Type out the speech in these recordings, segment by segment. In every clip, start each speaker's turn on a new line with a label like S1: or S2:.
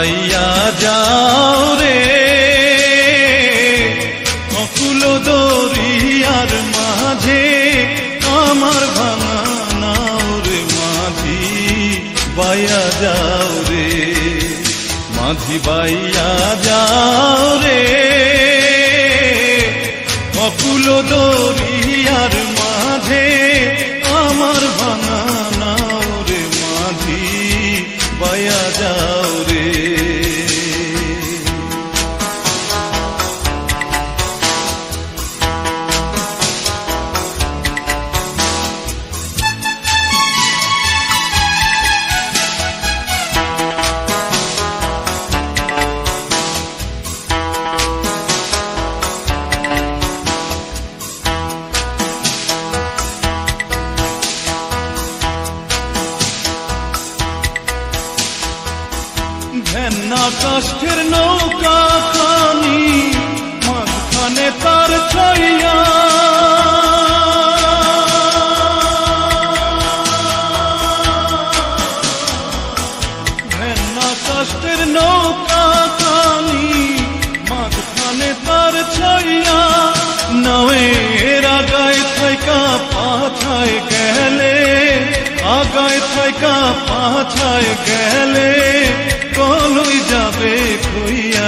S1: বাইয়া যাও রে। অকুল দরিয়ার মাঝে আমার ভাঙা নাও রে মাঝি বাইয়া যাও রে। মাঝি বাইয়া যাও রে। অকুল দরিয়ার মাঝে ঘেন্না কাষ্ঠের নৌকা খানি মাঝখানে তার ছইয়া। ঘেন্না কাষ্ঠের নৌকা খানি মাঝখানে তার ছইয়া। নয়ের আগায় থাইকা পাছায় গেলে, আগায় থাইকা পাছায় গেলে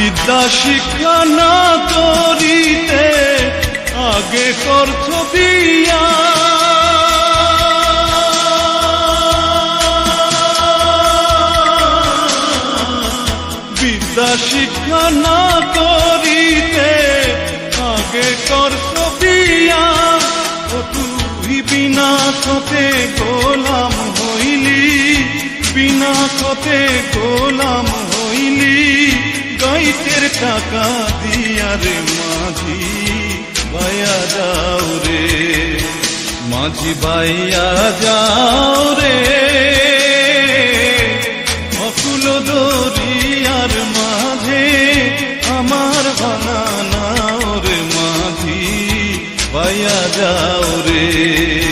S1: বিদ্যা শিক্ষা না করিতে আগে করছ বিয়া বিদ্যা শিক্ষা না করিতে আগে করছ বিয়া ও তুই বিনা কতে গোলাম হইলি, বিনা কতে গোলাম গাইতের টাকা দিয়া রে মাঝি বাইয়া যাও রে। মাঝি বাইয়া যাও রে। অকুল দরিয়ার মাঝে আমার ভাঙা নাও রে মাঝি বাইয়া যাও রে।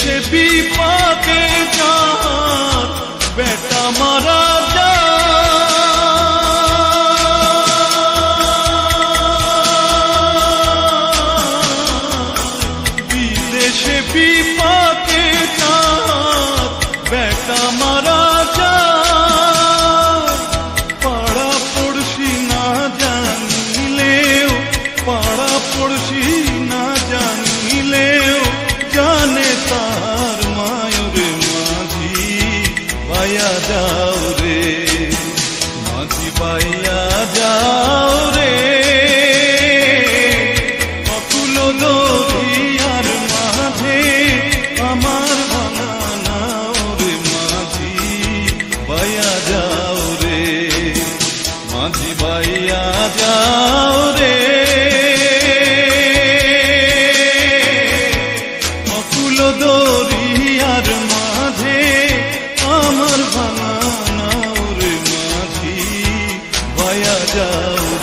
S1: বিদেশে বিপাকে যা বেটা মারা যাও রে মাঝি পাইয়া যাও রে। Bayacağım.